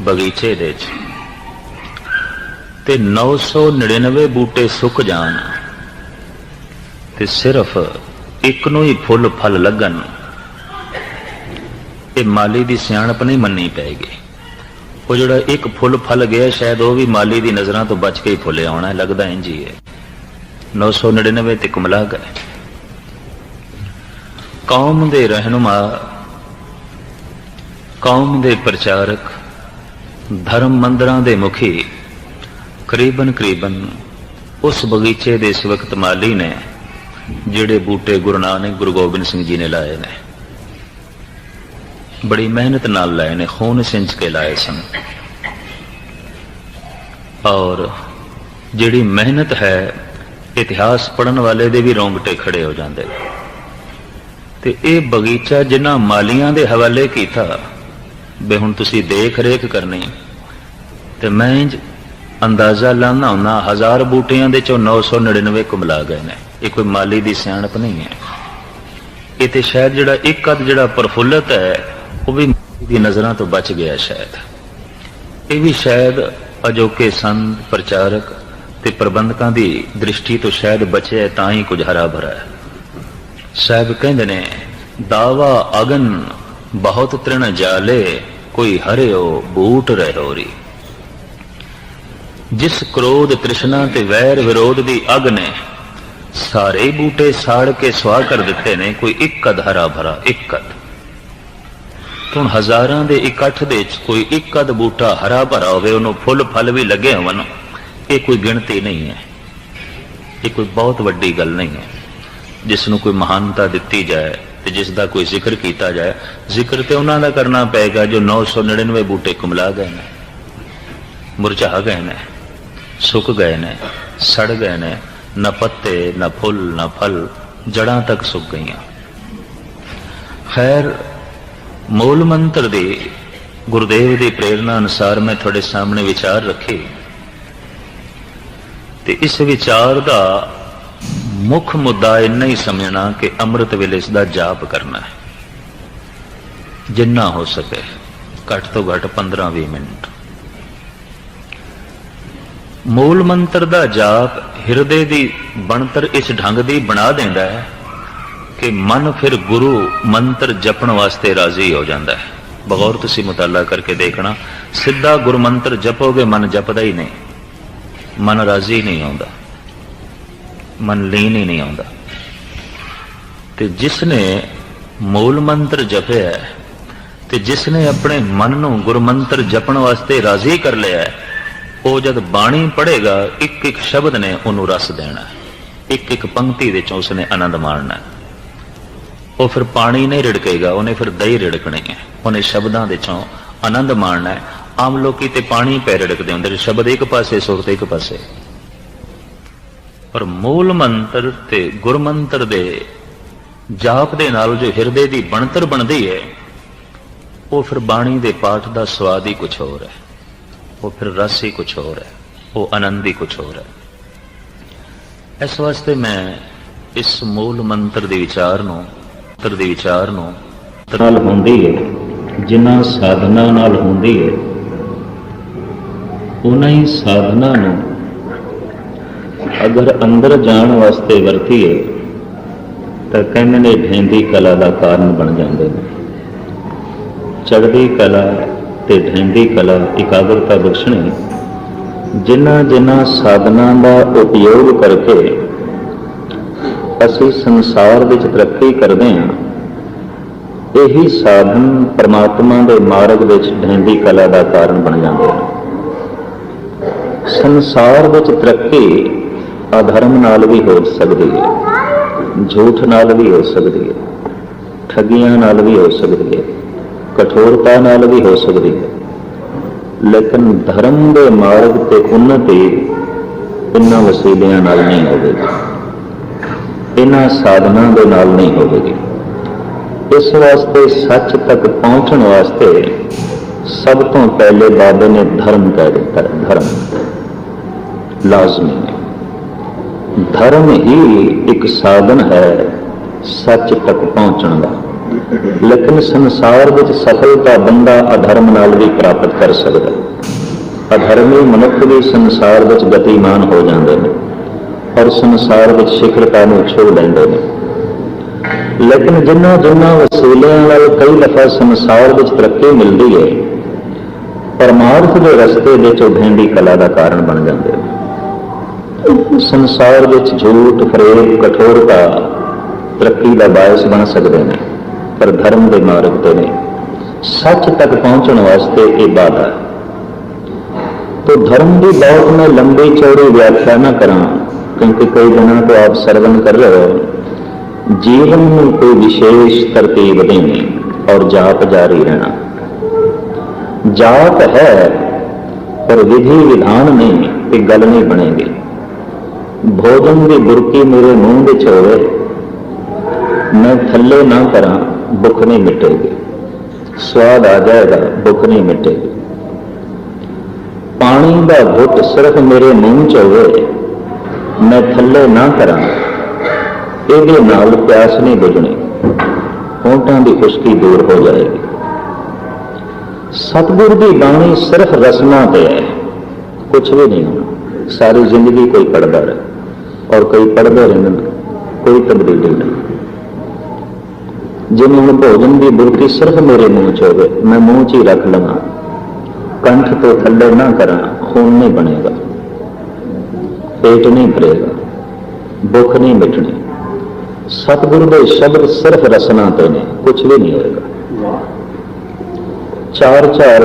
S3: ਬਗੀਚੇ ਦੇ ਵਿੱਚ। ਤੇ 999 ਬੂਟੇ ਸੁੱਕ ਜਾਣ। ਤੇ ਸਿਰਫ ਇੱਕ ਨੂੰ ਹੀ ਫੁੱਲ ਫਲ ਲੱਗਣ। ਇਹ ਮਾਲੀ ਦੀ ਸਿਆਣਪ ਨਹੀਂ ਮੰਨੀ ਪੈਗੀ। ਉਹ ਜਿਹੜਾ ਇੱਕ ਫੁੱਲ ਫਲ ਗਿਆ, ਸ਼ਾਇਦ ਉਹ ਵੀ ਮਾਲੀ ਦੀ ਨਜ਼ਰਾਂ ਤੋਂ ਬਚ ਕੇ ਹੀ ਫੁੱਲਿਆ ਆਉਣਾ, ਲੱਗਦਾ ਇੰਜ ਹੀ ਹੈ। 999 ਤੇ ਕੁਮਲਾ ਗਏ ਕੌਮ ਦੇ ਰਹਿਨੁਮਾ, ਕੌਮ ਦੇ ਪ੍ਰਚਾਰਕ, ਧਰਮ ਮੰਦਰਾਂ ਦੇ ਮੁਖੀ, ਕਰੀਬਨ ਕਰੀਬਨ ਉਸ ਬਗੀਚੇ ਦੇ ਇਸ ਵਕਤ ਮਾਲੀ ਨੇ, ਜਿਹੜੇ ਬੂਟੇ ਗੁਰੂ ਨਾਨਕ ਗੁਰੂ ਗੋਬਿੰਦ ਸਿੰਘ ਜੀ ਨੇ ਲਾਏ ਨੇ। ਬੜੀ ਮਿਹਨਤ ਨਾਲ ਲਾਏ ਨੇ, ਖੂਨ ਸਿੰਚ ਕੇ ਲਾਏ ਸਨ। ਔਰ ਜਿਹੜੀ ਮਿਹਨਤ ਹੈ, ਇਤਿਹਾਸ ਪੜਨ ਵਾਲੇ ਦੇ ਵੀ ਰੋਂਗਟੇ ਖੜੇ ਹੋ ਜਾਂਦੇ। ਤੇ ਇਹ ਬਗੀਚਾ ਜਿਨ੍ਹਾਂ ਮਾਲੀਆਂ ਦੇ ਹਵਾਲੇ ਕੀਤਾ ਬੇ ਹੁਣ ਤੁਸੀਂ ਦੇਖ ਰੇਖ ਕਰਨੀ। ਤੇ ਮੈਂ ਇੰਜ ਅੰਦਾਜ਼ਾ ਲਾਣਾ ਹੁੰਦਾ, ਹਜ਼ਾਰ ਬੂਟਿਆਂ ਦੇ ਚੋਂ 999 ਕੁਮਲਾ ਗਏ ਨੇ। ਇਹ ਕੋਈ ਮਾਲੀ ਦੀ ਸਿਆਣਪ ਨਹੀਂ ਹੈ। ਇਹ ਤੇ ਸ਼ਾਇਦ ਜਿਹੜਾ ਇੱਕ ਅੱਧ ਜਿਹੜਾ ਪ੍ਰਫੁੱਲਤ ਹੈ ਉਹ ਵੀ ਦੀ ਨਜ਼ਰਾਂ ਤੋਂ ਬਚ ਗਿਆ ਸ਼ਾਇਦ। ਇਹ ਵੀ ਸ਼ਾਇਦ ਅਜੋਕੇ ਸੰਤ ਪ੍ਰਚਾਰਕ ਤੇ ਪ੍ਰਬੰਧਕਾਂ ਦੀ ਦ੍ਰਿਸ਼ਟੀ ਤੋਂ ਸ਼ਾਇਦ ਬਚਿਆ ਤਾਂ ਹੀ ਕੁਝ ਹਰਾ ਭਰਾ ਹੈ। ਸਾਹਿਬ ਕਹਿੰਦੇ ਨੇ, ਦਾਵਾ ਅਗਨ ਬਹੁਤ ਤ੍ਰਿਣ ਜਾਲੇ, ਕੋਈ ਹਰਿਓ ਬੂਟ ਰਹਿਓਰੀ ਜਿਸ ਕ੍ਰੋਧ ਤ੍ਰਿਸ਼ਨਾ ਤੇ ਵੈਰ ਵਿਰੋਧ ਦੀ ਅਗ ਨੇ, ਸਾਰੇ ਬੂਟੇ ਸਾੜ ਕੇ ਸਵਾਹ ਕਰ ਦਿੱਤੇ ਨੇ, ਕੋਈ ਇੱਕ ਕਦ ਹਰਾ ਭਰਾ ਇੱਕ ਕਦ ਹੁਣ ਹਜ਼ਾਰਾਂ ਦੇ ਇਕੱਠ ਦੇ ਵਿੱਚ ਕੋਈ ਇੱਕ ਅਧ ਬੂਟਾ ਹਰਾ ਭਰਾ ਹੋਵੇ, ਉਹਨੂੰ ਫੁੱਲ ਫਲ ਵੀ ਲੱਗੇ ਹੋਣ, ਇਹ ਕੋਈ ਗਿਣਤੀ ਨਹੀਂ ਹੈ। ਇਹ ਕੋਈ ਬਹੁਤ ਵੱਡੀ ਗੱਲ ਨਹੀਂ ਹੈ। ਜਿਸ ਨੂੰ ਕੋਈ ਮਹਾਨਤਾ ਦਿੱਤੀ ਜਾਏ ਤੇ ਜਿਸ ਦਾ ਕੋਈ ਜ਼ਿਕਰ ਕੀਤਾ ਜਾਏ, ਜ਼ਿਕਰ ਤੇ ਉਹਨਾਂ ਦਾ ਕਰਨਾ ਪਏਗਾ ਜੋ 999 ਬੂਟੇ ਕੁਮਲਾ ਗਏ ਨੇ, ਮੁਰਝਾ ਗਏ ਨੇ, ਸੁੱਕ ਗਏ ਨੇ, ਸੜ ਗਏ ਨੇ, ਨਾ ਪੱਤੇ, ਨਾ ਫੁੱਲ, ਨਾ ਫਲ ਜੜਾਂ ਤੱਕ ਸੁੱਕ ਗਈਆਂ। ਖੈਰ ਮੂਲ ਮੰਤਰ ਦੇ ਗੁਰਦੇਵ ਦੀ ਪ੍ਰੇਰਣਾ ਅਨੁਸਾਰ ਮੈਂ ਤੁਹਾਡੇ ਸਾਹਮਣੇ ਵਿਚਾਰ ਰੱਖੇ। ਤੇ ਇਸ ਵਿਚਾਰ ਦਾ ਮੁੱਖ ਮੁੱਦਾ ਇੰਨਾ ਹੀ ਸਮਝਣਾ ਕਿ ਅੰਮ੍ਰਿਤ ਵੇਲੇ ਇਸ ਦਾ ਜਾਪ ਕਰਨਾ ਹੈ। ਜਿੰਨਾ ਹੋ ਸਕੇ, ਘੱਟ ਤੋਂ ਘੱਟ 15-20 ਮਿੰਟ। ਮੂਲ ਮੰਤਰ ਦਾ ਜਾਪ ਹਿਰਦੇ ਦੀ ਬਣਤਰ ਇਸ ਢੰਗ ਦੀ ਬਣਾ ਦਿੰਦਾ ਹੈ ਕਿ ਮਨ ਫਿਰ ਗੁਰੂ ਮੰਤਰ ਜਪਣ ਵਾਸਤੇ ਰਾਜ਼ੀ ਹੋ ਜਾਂਦਾ ਹੈ। ਬਗੌਰ ਤੁਸੀਂ ਮੁਤਾਲਾ ਕਰਕੇ ਦੇਖਣਾ ਸਿੱਧਾ ਗੁਰੂ ਮੰਤਰ ਜਪੋਗੇ ਮਨ ਜਪਦਾ ਹੀ ਨਹੀਂ। ਮਨ ਰਾਜ਼ੀ ਨਹੀਂ ਆਉਂਦਾ। ਮਨ ਲੀਨ ਹੀ ਨਹੀਂ ਆਉਂਦਾ। ਤੇ ਜਿਸ ਨੇ ਮੂਲ ਮੰਤਰ ਜਪਿਆ ਹੈ, ਤੇ ਜਿਸ ਨੇ ਆਪਣੇ ਮਨ ਨੂੰ ਗੁਰੂ ਮੰਤਰ ਜਪਣ ਵਾਸਤੇ ਰਾਜ਼ੀ ਕਰ ਲਿਆ ਉਹ ਜਦ ਬਾਣੀ ਪੜ੍ਹੇਗਾ ਇੱਕ ਇੱਕ ਸ਼ਬਦ ਨੇ ਉਹਨੂੰ ਰਸ ਦੇਣਾ ਇੱਕ ਇੱਕ ਪੰਕਤੀ ਵਿੱਚੋਂ ਉਸਨੇ ਆਨੰਦ ਮਾਣਨਾ ਉਹ ਫਿਰ ਪਾਣੀ ਨਹੀਂ ਰਿੜਕੇਗਾ, ਉਹਨੇ ਫਿਰ ਦਹੀਂ ਰਿੜਕਣੀ ਹੈ ਉਹਨੇ ਸ਼ਬਦਾਂ ਦੇ ਚੋਂ ਆਨੰਦ ਮਾਣਨਾ ਹੈ। ਆਮ ਲੋਕੀ ਤੇ ਪਾਣੀ ਪੈ ਰਿੜਕਦੇ ਹੁੰਦੇ ਸ਼ਬਦ ਇੱਕ ਪਾਸੇ ਸੁਰਤ ਇੱਕ ਪਾਸੇ। ਪਰ ਮੂਲ ਮੰਤਰ ਤੇ ਗੁਰਮੰਤਰ ਦੇ ਜਾਪ ਦੇ ਨਾਲ ਜੋ ਹਿਰਦੇ ਦੀ ਬਣਤਰ ਬਣਦੀ ਹੈ, ਉਹ ਫਿਰ ਬਾਣੀ ਦੇ ਪਾਠ ਦਾ ਸਵਾਦ ਹੀ ਕੁਝ ਹੋਰ ਹੈ। ਉਹ ਫਿਰ ਰਸ ਹੀ ਕੁਝ ਹੋਰ ਹੈ। ਉਹ ਆਨੰਦ ਹੀ ਕੁਝ ਹੋਰ ਹੈ। ਇਸ ਵਾਸਤੇ ਮੈਂ ਇਸ ਮੂਲ ਮੰਤਰ ਦੇ ਵਿਚਾਰ ਨੂੰ ਮੰਤਰ ਦੇ ਵਿਚਾਰ ਨੂੰ ਨਾਲ ਹੁੰਦੀ ਹੈ ਜਿਨ੍ਹਾਂ ਸਾਧਨਾ ਨਾਲ ਹੁੰਦੀ ਹੈ ਉਹਨਾਂ ਹੀ ਸਾਧਨਾ ਨੂੰ ਅਗਰ ਅੰਦਰ ਜਾਣ ਵਾਸਤੇ ਵਰਤੀਏ, ਤਾਂ ਕਹਿੰਦੇ ਨੇ ਢੈਂਦੀ ਕਲਾ ਦਾ ਕਾਰਨ ਬਣ ਜਾਂਦੇ ਨੇ। ਚੜ੍ਹਦੀ ਕਲਾ ਤੇ ਢੈਂਦੀ ਕਲਾ ਇਕਾਗਰਤਾ ਬਖਸ਼ਣੀ ਜਿਨ੍ਹਾਂ ਜਿਨ੍ਹਾਂ ਸਾਧਨਾ ਦਾ ਉਪਯੋਗ ਕਰਕੇ ਅਸੀਂ ਸੰਸਾਰ ਵਿੱਚ ਤਰੱਕੀ ਕਰਦੇ ਹਾਂ, ਇਹੀ ਸਾਧਨ ਪ੍ਰਮਾਤਮਾ ਦੇ ਮਾਰਗ ਵਿੱਚ ਢੈਂਦੀ ਕਲਾ ਦਾ ਕਾਰਨ ਬਣ ਜਾਂਦੇ ਹਨ। ਸੰਸਾਰ ਵਿੱਚ ਤਰੱਕੀ ਅਧਰਮ ਨਾਲ ਵੀ ਹੋ ਸਕਦੀ ਹੈ, ਝੂਠ ਨਾਲ ਵੀ ਹੋ ਸਕਦੀ ਹੈ, ਠੱਗੀਆਂ ਨਾਲ ਵੀ ਹੋ ਸਕਦੀ ਹੈ, ਕਠੋਰਤਾ ਨਾਲ ਵੀ ਹੋ ਸਕਦੀ ਹੈ। ਲੇਕਿਨ ਧਰਮ ਦੇ ਮਾਰਗ ਤੇ ਉન્નਤੀ ਇਨ੍ਹਾਂ ਵਸੀਲਿਆਂ ਨਾਲ ਨਹੀਂ ਹੋਵੇਗੀ। ਇਹਨਾਂ ਸਾਧਨਾਂ ਦੇ ਨਾਲ ਨਹੀਂ ਹੋਵੇਗੀ। ਇਸ ਵਾਸਤੇ ਸੱਚ ਤੱਕ ਪਹੁੰਚਣ ਵਾਸਤੇ ਸਭ ਤੋਂ ਪਹਿਲੇ ਬਾਬੇ ਨੇ ਧਰਮ ਕਹਿ ਦਿੱਤਾ, ਧਰਮ। ਲਾਜ਼ਮੀ ਹੈ। ਧਰਮ ਹੀ ਇੱਕ ਸਾਧਨ ਹੈ ਸੱਚ ਤੱਕ ਪਹੁੰਚਣ ਦਾ। ਲੇਕਿਨ ਸੰਸਾਰ ਵਿੱਚ ਸਫਲਤਾ ਬੰਦਾ ਅਧਰਮ ਨਾਲ ਵੀ ਪ੍ਰਾਪਤ ਕਰ ਸਕਦਾ ਅਧਰਮੀ ਮਨੁੱਖ ਵੀ ਸੰਸਾਰ ਵਿੱਚ ਗਤੀਮਾਨ ਹੋ ਜਾਂਦੇ ਨੇ। ਔਰ ਸੰਸਾਰ ਵਿੱਚ ਸ਼ਿਖਰਤਾ ਨੂੰ ਛੋੜ ਲੈਂਦੇ ਨੇ। ਲੇਕਿਨ ਜਿੰਨਾ ਜਿੰਨਾ ਵਸੀਲਿਆਂ ਨਾਲ ਕਈ ਲਫ਼ਾ ਸੰਸਾਰ ਵਿੱਚ ਤਰੱਕੀ ਮਿਲਦੀ ਹੈ, ਪਰਮਾਰਥ ਦੇ ਰਸਤੇ ਦੇ ਚੋਭੇਂ ਦੀ ਕਲਾ ਦਾ ਕਾਰਨ ਬਣ ਜਾਂਦੇ ਨੇ। ਸੰਸਾਰ ਵਿੱਚ ਝੂਠ, ਫਰੇਬ, ਕਠੋਰਤਾ ਤਰੱਕੀ ਦਾ ਬਾਇਸ ਬਣ ਸਕਦੇ ਨੇ, ਪਰ ਧਰਮ ਦੇ ਮਾਰਗ ਤੇ ਨਹੀਂ। ਸੱਚ ਤੱਕ ਪਹੁੰਚਣ ਵਾਸਤੇ ਇਹ ਬਾਧਾ ਤੋ ਧਰਮ ਦੀ ਬਹੁਤ ਮੈਂ ਲੰਬੀ ਚੌੜੀ ਵਿਆਖਿਆ ਨਾ ਕਰਾਂ क्योंकि कई दिनों तो आप सर्वन कर रहे हो जीवन में कोई विशेष तरतीब नहीं और जाप जारी रहना जाप है पर विधि विधान नहीं कि गल नहीं बनेगी भोजन की बुरकी मेरे मुंह में होवे मैं थले ना करा भुख नहीं मिटेगी स्वाद आ जाएगा भुख नहीं मिटेगी पानी का घुट सिर्फ मेरे मुंह च होवे ਮੈਂ ਥੱਲੇ ਨਾ ਕਰਾਂ। ਇਹਦੇ ਨਾਲ ਪਿਆਸ ਨਹੀਂ ਬੁਝਣੀ। ਹੋਂਟਾਂ ਦੀ ਖੁਸ਼ਕੀ ਦੂਰ ਹੋ ਜਾਏਗੀ। ਸਤਿਗੁਰ ਦੀ ਬਾਣੀ ਸਿਰਫ ਰਸਨਾ ਤੇ ਹੈ। ਕੁਝ ਵੀ ਨਹੀਂ। ਹੋਣਾ ਸਾਰੀ ਜ਼ਿੰਦਗੀ ਕੋਈ ਪੜਦਾ ਰਹੇ। ਔਰ ਕੋਈ ਪੜਦੇ ਰਹਿੰਦੇ ਨੇ। ਕੋਈ ਤਬਦੀਲੀ ਨਹੀਂ। ਜਿਵੇਂ ਹੁਣ ਭੋਜਨ ਦੀ ਬੁਰਕੀ ਸਿਰਫ ਮੇਰੇ ਮੂੰਹ 'ਚ ਹੋਵੇ, ਮੈਂ ਮੂੰਹ 'ਚ ਹੀ ਰੱਖ ਲਵਾਂ। ਕੰਠ ਤੋਂ ਥੱਲੇ ਨਾ ਕਰਾਂ। ਖੂਨ ਨਹੀਂ ਬਣੇਗਾ। ਪੇਟ ਨਹੀਂ ਭਰੇਗਾ, ਭੁੱਖ ਨਹੀਂ ਮਿਟਣੀ। ਸਤਿਗੁਰੂ ਦੇ ਸ਼ਬਦ ਸਿਰਫ ਰਸਨਾ ਤੇ ਨੇ ਕੁਝ ਵੀ ਨਹੀਂ ਹੋਏਗਾ। ਚਾਰ ਚਾਰ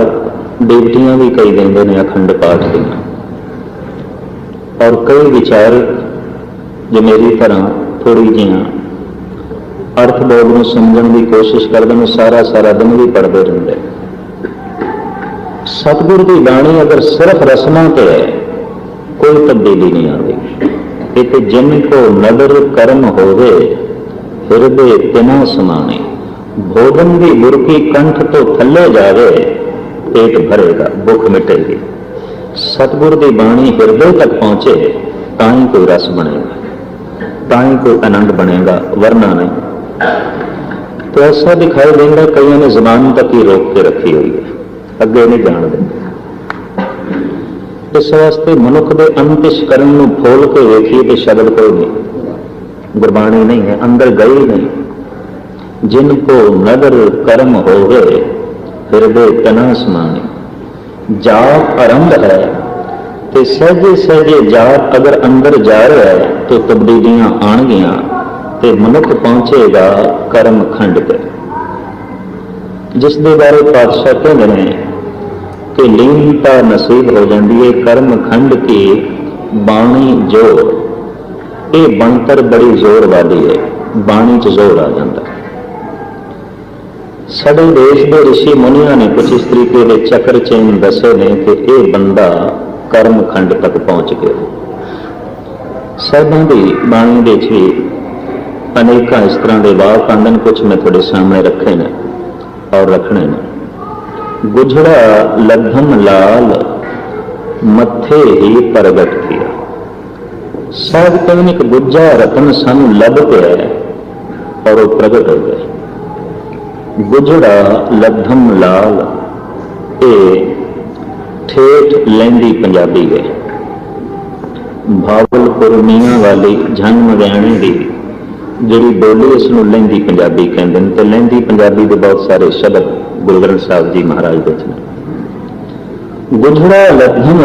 S3: ਬੇਟੀਆਂ ਵੀ ਕਈ ਦਿੰਦੇ ਨੇ ਅਖੰਡ ਪਾਠ ਦੀਆਂ ਔਰ ਕਈ ਵਿਚਾਰ ਜੋ ਮੇਰੀ ਤਰ੍ਹਾਂ ਥੋੜੀ ਜਿਹੀਆਂ ਅਰਥ ਬੋਧ ਨੂੰ ਸਮਝਣ ਦੀ ਕੋਸ਼ਿਸ਼ ਕਰਦੇ ਨੇ, ਸਾਰਾ ਸਾਰਾ ਦਿਨ ਵੀ ਪੜ੍ਹਦੇ ਰਹਿੰਦੇ। ਸਤਿਗੁਰ ਦੀ ਬਾਣੀ ਅਗਰ ਸਿਰਫ ਰਸਨਾ ਤੇ ਹੈ ਕੋਈ ਤਬਦੀਲੀ ਨਹੀਂ ਆਉਂਦੀ ਇਹ ਤੇ ਜਿਨ ਕੋ ਨਦਰ ਕਰਮ ਹੋਵੇ ਹਿਰਦੇ ਤਿਨਾ ਸਮਾਣੇ ਭੋਜਨ ਦੀ ਬੁਰਕੀ ਕੰਠ ਤੋਂ ਥੱਲੇ ਜਾਵੇ ਪੇਟ ਭਰੇਗਾ ਭੁੱਖ ਮਿਟੇਗੀ ਸਤਿਗੁਰ ਦੀ ਬਾਣੀ ਹਿਰਦੇ ਤੱਕ ਪਹੁੰਚੇ ਤਾਂ ਹੀ ਕੋਈ ਰਸ ਬਣੇਗਾ ਤਾਂ ਹੀ ਕੋਈ ਆਨੰਦ ਬਣੇਗਾ ਵਰਨਾ ਨਹੀਂ तो ऐसा दिखाई देगा कईयों ने जबान तक ही रोक के रखी हुई है ਅੱਗੇ ਨਹੀਂ ਜਾਣ ਦਿੰਦੇ ਇਸ ਵਾਸਤੇ ਮਨੁੱਖ ਦੇ ਅੰਤਿਸ਼ਕਰਨ ਨੂੰ ਫੋਲ ਕੇ ਵੇਖੀਏ ਤੇ ਸ਼ਬਦ ਕੋਈ ਨਹੀਂ। ਗੁਰਬਾਣੀ ਨਹੀਂ ਹੈ, ਅੰਦਰ ਗਈ ਨਹੀਂ। ਜਿਨ ਕੋ ਨਦਰ ਕਰਮ ਹੋਵੇ, ਹਿਰਦੇ ਤਨਾ ਸਮਾਣੇ ਜਾ ਆਰੰਭ ਹੈ ਤੇ ਸਹਿਜੇ ਸਹਿਜੇ ਜਾ ਅਗਰ ਅੰਦਰ ਜਾ ਰਿਹਾ ਹੈ, ਤਾਂ ਤਬਦੀਲੀਆਂ ਆਣਗੀਆਂ ਤੇ ਮਨੁੱਖ ਪਹੁੰਚੇਗਾ ਕਰਮ ਖੰਡ ਤੇ। ਜਿਸ ਦੇ ਬਾਰੇ ਪਾਤਸ਼ਾਹ ਕਹਿੰਦੇ ਨੇ ਕਿ ਲੀਨਤਾ ਨਸੀਬ ਹੋ ਜਾਂਦੀ ਹੈ ਕਰਮ ਖੰਡ ਕੀ ਬਾਣੀ ਜੋ ਇਹ ਬਣਤਰ ਬੜੀ ਜ਼ੋਰ ਵਾਲੀ ਹੈ ਬਾਣੀ 'ਚ ਜ਼ੋਰ ਆ ਜਾਂਦਾ। ਸਾਡੇ ਦੇਸ਼ ਦੇ ਰਿਸ਼ੀ ਮੁਨੀਆਂ ਨੇ ਕੁਝ ਇਸ ਤਰੀਕੇ ਦੇ ਚੱਕਰ ਚੇਨ ਦੱਸੇ ਨੇ ਕਿ ਇਹ ਬੰਦਾ ਕਰਮ ਖੰਡ ਤੱਕ ਪਹੁੰਚ ਗਿਆ। ਸਾਹਿਬਾਂ ਦੀ ਬਾਣੀ ਦੇ ਵਿੱਚ ਵੀ ਅਨੇਕਾਂ ਇਸ ਤਰ੍ਹਾਂ ਦੇ ਵਾਕ ਆਂਦਨ ਕੁਝ ਮੈਂ ਤੁਹਾਡੇ ਸਾਹਮਣੇ ਰੱਖੇ ਨੇ ਔਰ ਰੱਖਣੇ ਨੇ। ਗੁਝੜਾ ਲਗਮ ਲਾਲ ਮੱਥੇ ਹੀ ਪ੍ਰਗਟ ਕੀਆ ਸਾਹਿਬ ਕਹਿੰਦੇ ਨੇ ਕਿ ਗੁੱਜਾ ਰਤਨ ਸਾਨੂੰ ਲੱਭ ਪਿਆ ਔਰ ਉਹ ਪ੍ਰਗਟ ਹੋ ਗਿਆ ਗੁਜੜਾ ਲਗਮ ਲਾਲ ਇਹ ਠੇਠ ਲੈਂਦੀ ਪੰਜਾਬੀ ਹੈ ਭਾਵਲਪੁਰ ਮੀਆਂ ਵਾਲੀ ਜਨ ਮਗਿਆਣੇ ਦੀ ਜਿਹੜੀ ਬੋਲੀ ਇਸ ਨੂੰ ਲਹਿੰਦੀ ਪੰਜਾਬੀ ਕਹਿੰਦੇ ਨੇ, ਤੇ ਲਹਿੰਦੀ ਪੰਜਾਬੀ ਦੇ ਬਹੁਤ ਸਾਰੇ ਸ਼ਬਦ। ਗੁਰੂ ਗ੍ਰੰਥ ਸਾਹਿਬ ਜੀ ਮਹਾਰਾਜ ਦੇ ਵਿੱਚ। ਨੇ ਗੁਜਰਾ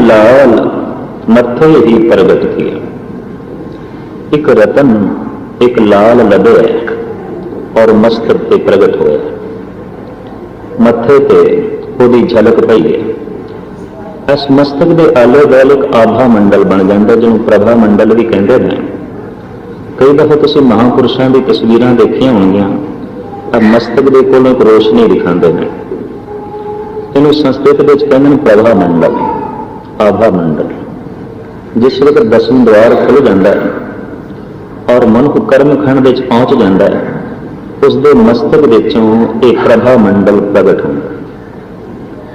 S3: ਲਾਲ, ਮੱਥੇ ਹੀ ਪ੍ਰਗਟ ਕੀਆ। ਇੱਕ ਰਤਨ, ਇੱਕ ਲਾਲ ਲਬਿਆ ਔਰ ਮਸਤਕ ਤੇ ਪ੍ਰਗਟ ਹੋਇਆ। ਮੱਥੇ ਤੇ ਉਹਦੀ ਝਲਕ ਪਈ ਹੈ। ਇਸ ਮਸਤਕ ਦੇ ਆਲੇ ਦੁਆਲੇ ਇੱਕ ਆਭਾ ਮੰਡਲ ਬਣ ਜਾਂਦਾ, ਜਿਹਨੂੰ ਪ੍ਰਭਾ ਮੰਡਲ ਵੀ ਕਹਿੰਦੇ ਨੇ। ਕਈ ਵਾਰ ਤੁਸੀਂ ਮਹਾਪੁਰਸ਼ਾਂ ਦੀ ਤਸਵੀਰਾਂ ਦੇਖੀਆਂ ਹੋਣਗੀਆਂ। ਤਾਂ ਮਸਤਕ ਦੇ ਕੋਲੋਂ ਇੱਕ ਰੋਸ਼ਨੀ ਦਿਖਾਉਂਦੇ ਨੇ। ਇਹਨੂੰ ਸੰਸਕ੍ਰਿਤ ਵਿੱਚ ਕਹਿੰਦੇ ਨੇ ਪ੍ਰਭਾ ਮੰਡਲ, ਆਭਾ ਮੰਡਲ। ਜਿਸ ਵੇਲੇ ਦਸਮ ਦਵਾਰ ਖੁੱਲ ਜਾਂਦਾ ਹੈ ਔਰ ਮਨੁੱਖ ਕਰਮ ਖੰਡ ਵਿੱਚ ਪਹੁੰਚ ਜਾਂਦਾ ਹੈ, ਉਸ ਦੇ ਮਸਤਕ ਵਿੱਚੋਂ ਇਹ ਪ੍ਰਭਾ ਮੰਡਲ ਪ੍ਰਗਟ ਹੁੰਦਾ ਹੈ।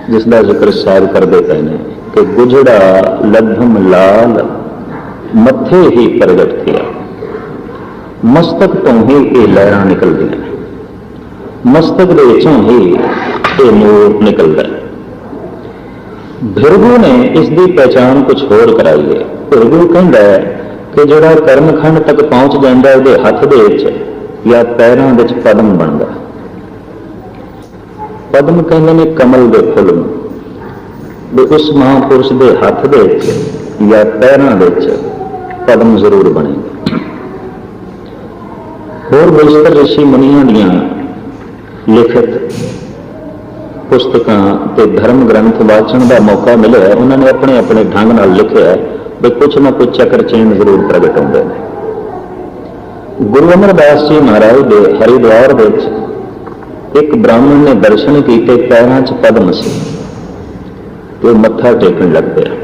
S3: ਜਿਸ ਦਾ ਜ਼ਿਕਰ ਸਾਹਿਬ ਕਰਦੇ ਪਏ ਨੇ ਕਿ ਗੁਜੜਾ ਲਗਮ ਲਾਲ ਮੱਥੇ ਹੀ ਪ੍ਰਗਟ ਕੀਆ ਮਸਤਕ ਤੋਂ ਹੀ ਇਹ ਲਹਿਰਾਂ ਨਿਕਲਦੀਆਂ ਨੇ ਮਸਤਕ ਦੇ ਵਿੱਚੋਂ ਹੀ ਇਹ ਨੂਰ ਨਿਕਲਦਾ। ਭਿਰਗੂ ਨੇ ਇਸ ਦੀ ਪਛਾਣ ਕੁਝ ਹੋਰ ਕਰਾਈ ਹੈ। ਭਿਰਗੂ ਕਹਿੰਦਾ ਹੈ ਕਿ ਜਿਹੜਾ ਕਰਮਖੰਡ ਤੱਕ ਪਹੁੰਚ ਜਾਂਦਾ ਉਹਦੇ ਹੱਥ ਦੇ ਵਿੱਚ ਜਾਂ ਪੈਰਾਂ ਵਿੱਚ ਪਦਮ ਬਣਦਾ। ਪਦਮ ਕਹਿੰਦੇ ਨੇ ਕਮਲ ਦੇ ਫੁੱਲ ਨੂੰ। ਵੀ ਉਸ ਮਹਾਪੁਰਸ਼ ਦੇ ਹੱਥ ਦੇ ਵਿੱਚ ਜਾਂ ਪੈਰਾਂ ਵਿੱਚ ਪਦਮ ਜ਼ਰੂਰ ਬਣੇਗਾ। ਹੋਰ ਬੇਸ਼ਤਰ ਰਿਸ਼ੀ ਮੁਨੀਆਂ ਦੀਆਂ ਲਿਖਤ ਪੁਸਤਕਾਂ ਤੇ ਧਰਮ ਗ੍ਰੰਥ ਵਾਚਣ ਦਾ ਮੌਕਾ ਮਿਲਿਆ ਉਹਨਾਂ ਨੇ ਆਪਣੇ ਆਪਣੇ ਢੰਗ ਨਾਲ ਲਿਖਿਆ ਵੀ ਕੁਝ ਨਾ ਕੁਝ ਚੱਕਰ ਚੇਨ ਜ਼ਰੂਰ ਪ੍ਰਗਟ ਹੁੰਦੇ ਨੇ। ਗੁਰੂ ਅਮਰਦਾਸ ਜੀ ਮਹਾਰਾਜ ਦੇ ਹਰਿਦੁਆਰ ਵਿੱਚ ਇੱਕ ਬ੍ਰਾਹਮਣ ਨੇ ਦਰਸ਼ਨ ਕੀਤੇ, ਪੈਰਾਂ 'ਚ ਪਦਮ ਸੀ ਤੇ ਉਹ ਮੱਥਾ ਟੇਕਣ ਲੱਗ ਪਿਆ।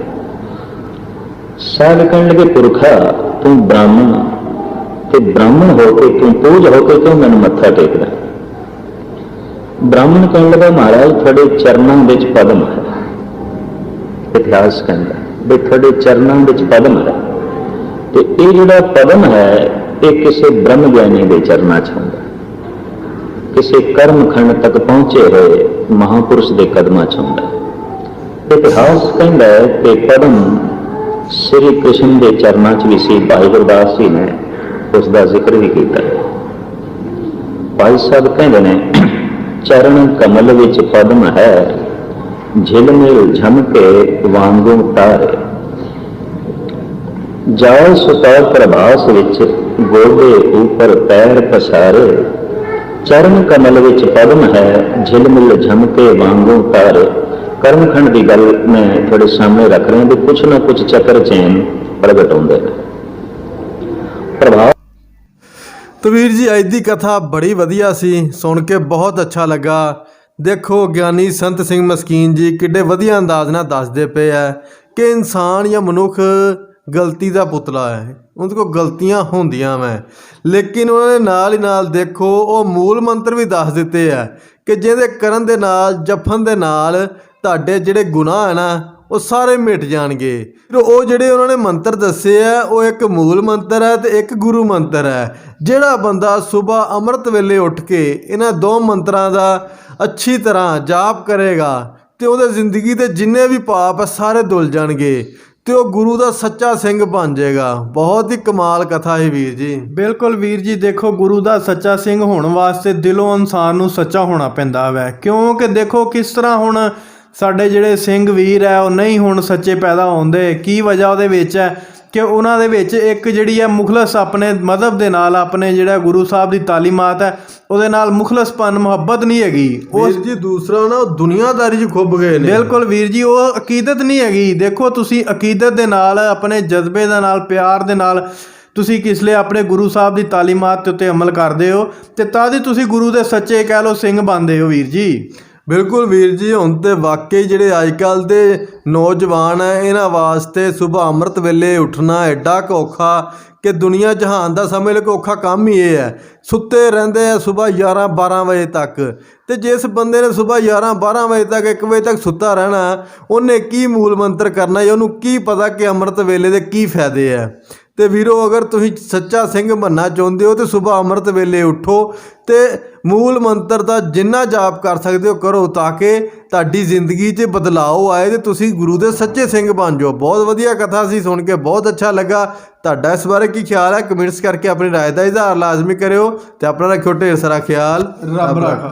S3: ਸਾਹਿਬ ਕਹਿਣ ਲੱਗੇ, ਪੁਰਖਾ, ਤੂੰ ਬ੍ਰਾਹਮਣ ਤੇ ਬ੍ਰਾਹਮਣ ਹੋ ਕੇ, ਤੂੰ ਪੂਜ ਹੋ ਕੇ ਕਿਉਂ ਮੈਨੂੰ ਮੱਥਾ ਟੇਕਦਾ? ਬ੍ਰਾਹਮਣ ਕਹਿਣ ਲੱਗਾ, ਮਹਾਰਾਜ, ਤੁਹਾਡੇ ਚਰਨਾਂ ਵਿੱਚ ਪਦਮ ਹੈ। ਇਤਿਹਾਸ ਕਹਿੰਦਾ, ਵੀ ਤੁਹਾਡੇ ਚਰਨਾਂ ਵਿੱਚ ਪਦਮ ਹੈ। ਤੇ ਇਹ ਜਿਹੜਾ ਪਦਮ ਹੈ, ਇਹ ਕਿਸੇ ਬ੍ਰਹਮ ਗਿਆਨੀ ਦੇ ਚਰਨਾਂ 'ਚ ਹੁੰਦਾ। ਕਿਸੇ ਕਰਮ ਖੰਡ ਤੱਕ ਪਹੁੰਚੇ ਹੋਏ ਮਹਾਪੁਰਸ਼ ਦੇ ਕਦਮਾਂ 'ਚ ਹੁੰਦਾ। ਇਤਿਹਾਸ ਕਹਿੰਦਾ ਕਿ ਪਦਮ ਸ੍ਰੀ ਕ੍ਰਿਸ਼ਨ ਦੇ ਚਰਨਾਂ 'ਚ ਵੀ ਸੀ, ਭਾਈ ਗੁਰਦਾਸ ਜੀ ਨੇ ਉਸ ਦਾ ਜ਼ਿਕਰ ਵੀ ਕੀਤਾ। ਹੈ ਭਾਈ ਸਾਹਿਬ ਕਹਿੰਦੇ ਨੇ ਚਰਨ ਕਮਲ ਵਿੱਚ ਪਦਮ ਹੈ ਝਿਲਮਿਲ ਝਮਕੇ ਵਾਂਗੂ ਤਾਰੇ ਜਾਲ ਸੁਤਾ ਪ੍ਰਭਾਸ ਵਿੱਚ ਗੋਡੇ ਉੱਪਰ ਪੈਰ ਪਸਾਰੇ। ਚਰਨ ਕਮਲ ਵਿੱਚ ਪਦਮ ਹੈ ਝਿਲਮਿਲ ਝਮਕੇ ਵਾਂਗੂ ਤਾਰੇ ਕਰਮਖੰਡ ਦੀ ਗੱਲ ਮੈਂ ਤੁਹਾਡੇ ਸਾਹਮਣੇ ਰੱਖ ਰਿਹਾ ਵੀ ਕੁਛ ਨਾ ਕੁਛ ਚੱਕਰ ਚੈਨ ਪ੍ਰਗਟ ਹੁੰਦੇ ਨੇ। ਪ੍ਰਭਾਵ
S1: ਤਾਂ ਜੀ, ਅੱਜ ਦੀ ਕਥਾ ਬੜੀ ਵਧੀਆ ਸੀ। ਸੁਣ ਕੇ ਬਹੁਤ ਅੱਛਾ ਲੱਗਾ। ਦੇਖੋ, ਗਿਆਨੀ ਸੰਤ ਸਿੰਘ ਮਸਕੀਨ ਜੀ ਕਿੱਡੇ ਵਧੀਆ ਅੰਦਾਜ਼ ਨਾਲ ਦੱਸਦੇ ਪਏ ਆ ਕਿ ਇਨਸਾਨ ਜਾਂ ਮਨੁੱਖ ਗਲਤੀ ਦਾ ਪੁਤਲਾ ਹੈ। ਉਹਦੇ ਕੋਲ ਗਲਤੀਆਂ ਹੁੰਦੀਆਂ ਵੈ। ਲੇਕਿਨ ਉਹਨਾਂ ਨੇ ਨਾਲ ਹੀ ਨਾਲ ਦੇਖੋ, ਉਹ ਮੂਲ ਮੰਤਰ ਵੀ ਦੱਸ ਦਿੱਤੇ ਆ ਕਿ ਜਿਹਦੇ ਕਰਨ ਦੇ ਨਾਲ, ਜਪਣ ਦੇ ਨਾਲ ਤੁਹਾਡੇ ਜਿਹੜੇ ਗੁਨਾਹ ਹੈ ਨਾ ਉਹ ਸਾਰੇ ਮਿਟ ਜਾਣਗੇ। ਫਿਰ ਉਹ ਜਿਹੜੇ ਉਹਨਾਂ ਨੇ ਮੰਤਰ ਦੱਸੇ ਆ, ਉਹ ਇੱਕ ਮੂਲ ਮੰਤਰ ਹੈ ਤੇ ਇੱਕ ਗੁਰੂ ਮੰਤਰ ਹੈ। ਜਿਹੜਾ ਬੰਦਾ ਸਵੇਰ ਅੰਮ੍ਰਿਤ ਵੇਲੇ ਉੱਠ ਕੇ ਇਹਨਾਂ ਦੋ ਮੰਤਰਾਂ ਦਾ ਅੱਛੀ ਤਰ੍ਹਾਂ ਜਾਪ ਕਰੇਗਾ ਤੇ ਉਹਦੇ ਜ਼ਿੰਦਗੀ ਦੇ ਜਿੰਨੇ ਵੀ ਪਾਪ ਆ, ਸਾਰੇ ਧੁੱਲ ਜਾਣਗੇ ਤੇ ਉਹ ਗੁਰੂ ਦਾ ਸੱਚਾ ਸਿੰਘ ਬਣ ਜਾਏਗਾ। ਬਹੁਤ ਹੀ ਕਮਾਲ ਕਥਾ ਹੈ ਵੀਰ ਜੀ।
S2: ਬਿਲਕੁਲ ਵੀਰ ਜੀ, ਦੇਖੋ ਗੁਰੂ ਦਾ ਸੱਚਾ ਸਿੰਘ ਹੋਣ ਵਾਸਤੇ ਦਿਲੋਂ ਇਨਸਾਨ ਨੂੰ ਸੱਚਾ ਹੋਣਾ ਪੈਂਦਾ ਵੈ। ਕਿਉਂਕਿ ਦੇਖੋ ਕਿਸ ਤਰ੍ਹਾਂ ਹੁਣ ਸਾਡੇ ਜਿਹੜੇ ਸਿੰਘ ਵੀਰ ਹੈ ਉਹ ਨਹੀਂ ਹੁਣ ਸੱਚੇ ਪੈਦਾ ਹੁੰਦੇ। ਕੀ ਵਜ੍ਹਾ ਉਹਦੇ ਵਿੱਚ ਹੈ ਕਿ ਉਹਨਾਂ ਦੇ ਵਿੱਚ ਇੱਕ ਜਿਹੜੀ ਹੈ ਮੁਖਲਸ ਆਪਣੇ ਮذਹਬ ਦੇ ਨਾਲ ਆਪਣੇ ਜਿਹੜਾ ਗੁਰੂ ਸਾਹਿਬ ਦੀ ਤਾਲੀਮਾਤ ਹੈ ਉਹਦੇ ਨਾਲ ਮੁਖਲਸਪਨ ਮੁਹੱਬਤ ਨਹੀਂ ਹੈਗੀ। ਉਹ
S1: ਜੀ ਦੂਸਰਾ ਨਾ ਉਹ ਦੁਨੀਆਦਾਰੀ 'ਚ ਖੁੱਭ ਗਏ ਨੇ।
S2: ਬਿਲਕੁਲ ਵੀਰ ਜੀ ਉਹ ਅਕੀਦਤ ਨਹੀਂ ਹੈਗੀ। ਦੇਖੋ ਤੁਸੀਂ ਅਕੀਦਤ ਦੇ ਨਾਲ ਆਪਣੇ ਜਜ਼ਬੇ ਦੇ ਨਾਲ ਪਿਆਰ ਦੇ ਨਾਲ ਤੁਸੀਂ ਕਿਸ ਲਈ ਆਪਣੇ ਗੁਰੂ ਸਾਹਿਬ ਦੀ ਤਾਲੀਮਾਤ ਦੇ ਉੱਤੇ ਅਮਲ ਕਰਦੇ ਹੋ ਤੇ ਤਾਂ ਦੀ ਤੁਸੀਂ ਗੁਰੂ ਦੇ ਸੱਚੇ ਕਹਿ ਲਓ ਸਿੰਘ ਬਣਦੇ ਹੋ ਵੀਰ ਜੀ।
S1: ਬਿਲਕੁਲ ਵੀਰ ਜੀ, ਹੁਣ ਤੇ ਵਾਕਈ ਜਿਹੜੇ ਅੱਜ ਕੱਲ ਦੇ ਨੌਜਵਾਨ ਹੈ, ਇਹਨਾਂ ਵਾਸਤੇ ਸਵੇਰ ਅੰਮ੍ਰਿਤ ਵੇਲੇ ਉੱਠਣਾ ਐਡਾ ਕੁ ਔਖਾ ਕਿ ਦੁਨੀਆ ਜਹਾਨ ਦਾ ਸਮੇਂ ਲਓ ਔਖਾ ਕੰਮ ਹੀ ਇਹ ਹੈ। ਸੁੱਤੇ ਰਹਿੰਦੇ ਆ ਸਵੇਰ 11 12 ਵਜੇ ਤੱਕ ਤੇ ਜਿਸ ਬੰਦੇ ਨੇ ਸਵੇਰ 11 12 ਵਜੇ ਤੱਕ 1 ਵਜੇ ਤੱਕ ਸੁੱਤਾ ਰਹਿਣਾ, ਉਹਨੇ ਕੀ ਮੂਲ ਮੰਤਰ ਕਰਨਾ ਹੈ ਉਹਨੂੰ ਕੀ ਪਤਾ ਕਿ ਅੰਮ੍ਰਿਤ ਵੇਲੇ ਦੇ ਕੀ ਫਾਇਦੇ ਆ। ਤੇ ਵੀਰੋ ਅਗਰ ਤੁਸੀਂ ਸੱਚਾ ਸਿੰਘ ਬਣਨਾ ਚਾਹੁੰਦੇ ਹੋ ਤੇ ਸਵੇਰ ਅੰਮ੍ਰਿਤ ਵੇਲੇ ਉੱਠੋ ਤੇ ਮੂਲ ਮੰਤਰ ਦਾ ਜਿੰਨਾ ਜਾਪ ਕਰ ਸਕਦੇ ਹੋ ਕਰੋ ਤਾਂ ਕਿ ਤੁਹਾਡੀ ਜ਼ਿੰਦਗੀ 'ਚ ਬਦਲਾਅ ਆਏ ਤੇ ਤੁਸੀਂ ਗੁਰੂ ਦੇ ਸੱਚੇ ਸਿੰਘ ਬਣ ਜਾਓ। ਬਹੁਤ ਵਧੀਆ ਕਥਾ ਸੀ ਸੁਣ ਕੇ ਬਹੁਤ ਅੱਛਾ ਲੱਗਾ। ਤੁਹਾਡਾ ਇਸ ਬਾਰੇ ਕੀ ਖਿਆਲ ਹੈ? ਕਮੈਂਟਸ ਕਰਕੇ ਆਪਣੀ ਰਾਏ ਦਾ ਇਜ਼ਹਾਰ ਲਾਜ਼ਮੀ ਕਰਿਓ ਤੇ ਆਪਣਾ ਰੱਖਿਓ ਢੇਰ ਸਾਰਾ ਖਿਆਲ।
S2: ਰੱਬ ਰਾਖਾ।